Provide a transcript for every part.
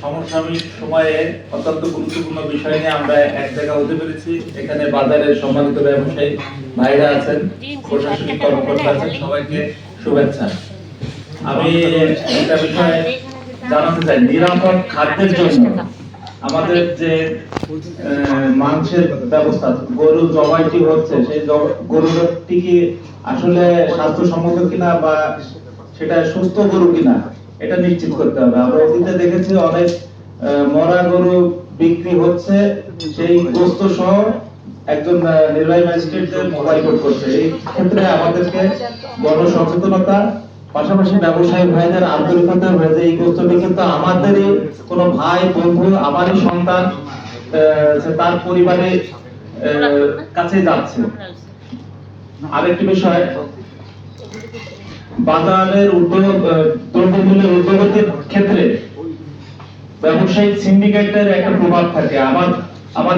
সমসাময়িক সময়ে অত্যন্ত গুরুত্বপূর্ণ বিষয় নিয়ে আমরা এক জায়গা হতে পেরেছি। এখানে বাজারের সম্মানিত ব্যবসায়ী ভাইরা আছেন, প্রশাসনিক কর্মকর্তা আছেন, সবাইকে শুভেচ্ছা। আমি একটা বিষয়ে জানাতে চাই। নিরাপদ খাদ্যের জন্য আমাদের যে মাংসের ব্যবস্থা গরু জবাইটি হচ্ছে, সেই গরুটি কি আসলে স্বাস্থ্যসম্মত কিনা বা সেটা সুস্থ গরু কিনা? এটা নিশ্চিত করতে হবে। আমরা অতীতে দেখেছি অনেক মরা গরু বিক্রি হচ্ছে, সেই গোস্ত সহ একজন নির্বাহী ম্যাজিস্ট্রেটদের কোড করছে। এই ক্ষেত্রে আমাদেরকে গণসচেতনতা, পাশাপাশি ব্যবসায়ী ভাইদের আন্তরিকতা হয়েছে এই গোস্তটি কিন্তু আমাদেরই, কোনো ভাই, বন্ধু, আমারই সন্তান তার পরিবারের কাছে যাচ্ছে। আরেকটি বিষয় বাজারের উদ্যোগ উদ্যোগের ক্ষেত্রে ব্যবসায়িক সিন্ডিকেটের একটা প্রভাব থাকে। আমার আমার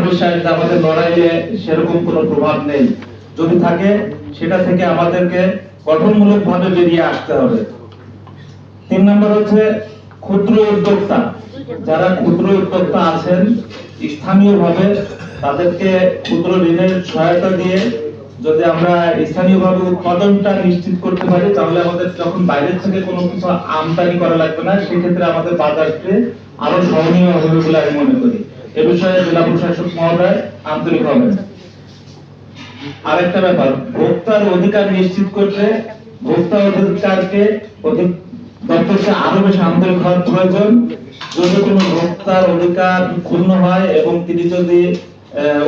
আমাদের লড়াইয়ে সেরকম প্রভাব নেই। যদি থাকে, সেটা থেকে আমাদেরকে গঠনমূলক ভাবে বেরিয়ে আসতে হবে। তিন নম্বর হচ্ছে ক্ষুদ্র উদ্যোক্তা। যারা ক্ষুদ্র উদ্যোক্তা আছেন, স্থানীয়ভাবে তাদেরকে ক্ষুদ্র ঋণের সহায়তা দিয়ে যদি আমরা স্থানীয়ভাবে উৎপাদনটা নিশ্চিত করতে পারি, তাহলে আমাদের যখন বাইরের থেকে কোনো কিছু আমদানি করা লাগবে না, সেক্ষেত্রে আমাদের বাজারকে আরও সহনীয় হবে বলে আমি মনে করি। এ বিষয়ে জেলা প্রশাসক মহোদয় আন্তরিক হবেন আরেকটা ব্যাপার, ভোক্তার অধিকার নিশ্চিত করতে ভোক্তা অধিকারকে অধিক দপ্তরকে আরও বেশি আন্তরিক হওয়ার প্রয়োজন। যদি কোনো ভোক্তার অধিকার ক্ষুণ্ণ হয় এবং তিনি যদি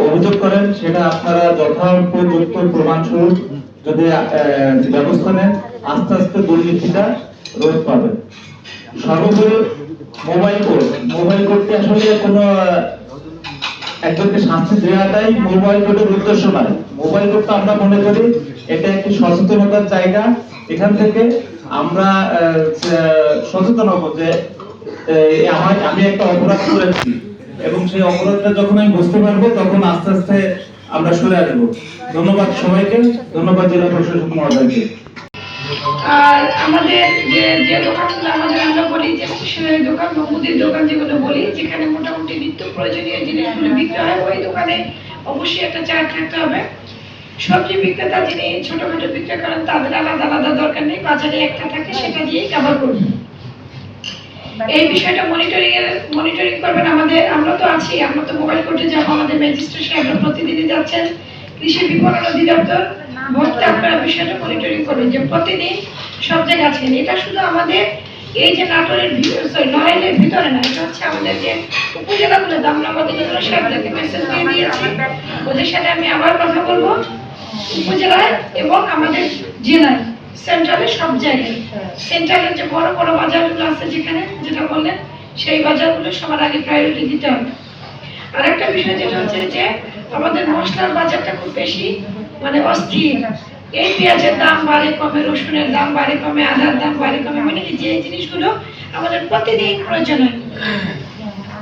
অভিযোগ করেন, সেটা আপনারা যথাপযুক্ত প্রমাণ স্বরূপ যদি ব্যবস্থা নেন, আস্তে আস্তে দুর্নীতিটা রোধ পাবে সর্বোপরি মোবাইল কোড। মোবাইল কোডটি আসলে কোনো একজনকে শাস্তি দেওয়াটাই মোবাইল কোডের উদ্দেশ্য নয়। মোবাইল কোডটা আমরা মনে করি এটা একটি সচেতনতার জায়গা। এখান থেকে আমরা সচেতন হব যে আমি একটা অপরাধ করেছি। এবং সেই অপরাধটা যখন আমি বুঝতে পারব, তখন আস্তে আস্তে আমরা সরে আসব। ধন্যবাদ সবাইকে, ধন্যবাদ জেলা প্রশাসক মহোদয়কে। আর আমাদের যে যে দোকানগুলো, আমাদের আমরা বলি যে দোকান মুদির দোকান যেগুলো বলি, যেখানে মোটামুটি নিত্য প্রয়োজনীয় জিনিসগুলো বিক্রি হয়, ওই দোকানে অবশ্যই একটা চার্ট থাকতে হবে। সবজি বিক্রেতা যিনি ছোটখাটো বিক্রি করেন তাদের আলাদা আলাদা দরকার নেই, বাজারে একটা থাকে, সেটা দিয়েই কভার করবে। এই বিষয়টা মনিটরিং এর মনিটরিং করবেন আমাদের, আমরা তো আছি, আমরা তো মোবাইল কোর্টে যাব, আমাদের ম্যাজিস্ট্রেট সাহেবরা প্রতিদিনই যাচ্ছেন। কৃষি বিপণন অধিদপ্তর ভোক্তা আপনারা বিষয়টা মনিটরিং করবেন যে প্রতিদিন সব জায়গায় আছেন। এটা শুধু আমাদের, এই যে নাটোরের সরি নড়াইলের ভিতরে না, এটা হচ্ছে আমাদের যে উপজেলাগুলো আমরা আমাদের সাহেবদেরকে মেসেজ দিয়ে দিয়েছি। ওদের সাথে আমি আবার কথা বলব। উপজেলায় এবং আমাদের জেলায়। সেন্ট্রালে সব জায়গায়। সেন্ট্রালের যে বড় বড় বাজারগুলো আছে যেখানে যেটা বললেন সেই বাজারগুলো সবার আগে প্রায়োরিটি দিতে হবে। আরেকটা বিষয় যেটা হচ্ছে যে আমাদের মশলার বাজারটা খুব বেশি মানে অস্থির। এই পেঁয়াজের দাম বাড়ে কমে রসুনের দাম বাড়ে কমে আদার দাম বাড়ে কমে মানে কি যে জিনিসগুলো আমাদের প্রতিদিন প্রয়োজন হয়।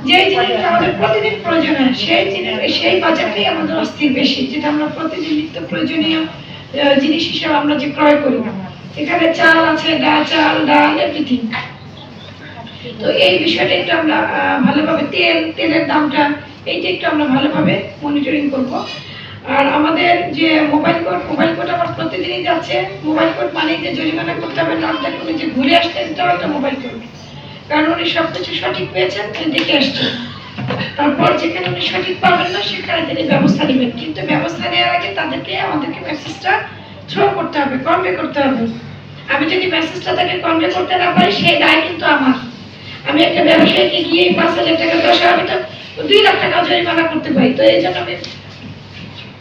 যে জিনিসটা আমাদের প্রতিদিন প্রয়োজন হয় সেই জিনিস সেই বাজারটাই আমাদের অস্থির বেশি যেটা আমরা প্রতিদিন নিত্য প্রয়োজনীয় জিনিস হিসেবে আমরা যে ক্রয় করি এখানে চাল আছে, ডাল, চাল, ডাল এভরিথিং তো এই বিষয়টা একটু আমরা ভালোভাবে তেল, তেলের দামটা এইটা একটু আমরা ভালোভাবে মনিটরিং করব। আর আমাদের যে মোবাইল কোড মোবাইল কোড আমার প্রতিদিনই যাচ্ছে। মোবাইল কোড মানে যে জরিমানা করতে হবে নট দ্যাট উনি যে ঘুরে আসতেন এটাও একটা মোবাইল কোড কারণ উনি সব কিছু সঠিক পেয়েছেন, উনি দেখে আসছেন। তারপর যেখানে উনি সঠিক পাবেন না, সেখানে তিনি ব্যবস্থা নেবেন। কিন্তু ব্যবস্থা নেওয়ার আগে তাদেরকে, আমাদেরকে মেসেজটা থ্রো করতে হবে কনভে করতে হবে। আমি যদি মেসেজটা তাকে কনভে করতে না পারি সেই দায় কিন্তু আমার। আমি একটা ব্যবসায়ীকে গিয়ে পাঁচ হাজার টাকা দশ আমি তো দুই লাখ টাকা জরিমানা করতে পারি। তো এই জন্য আমি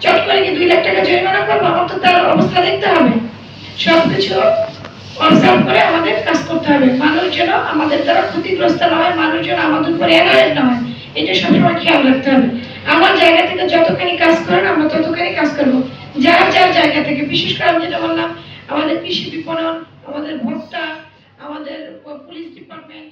চট করে কি দুই লাখ টাকা জরিমানা করব, আমার তো তার অবস্থা দেখতে হবে। সবকিছু অবজার্ভ করে আমাদের কাজ করতে হবে। মানুষ যেন আমাদের দ্বারা ক্ষতিগ্রস্ত না হয় মানুষ যেন আমাদের উপরে অ্যালার্ট না হয়। এটা সবসময় খেয়াল রাখতে হবে। আমার জায়গা থেকে যতখানি কাজ করেন, আমরা ততখানি কাজ করব। যার যার জায়গা থেকে বিশেষ করে আমি যেটা বললাম আমাদের কৃষি বিপণন আমাদের ভোক্তা আমাদের পুলিশ ডিপার্টমেন্ট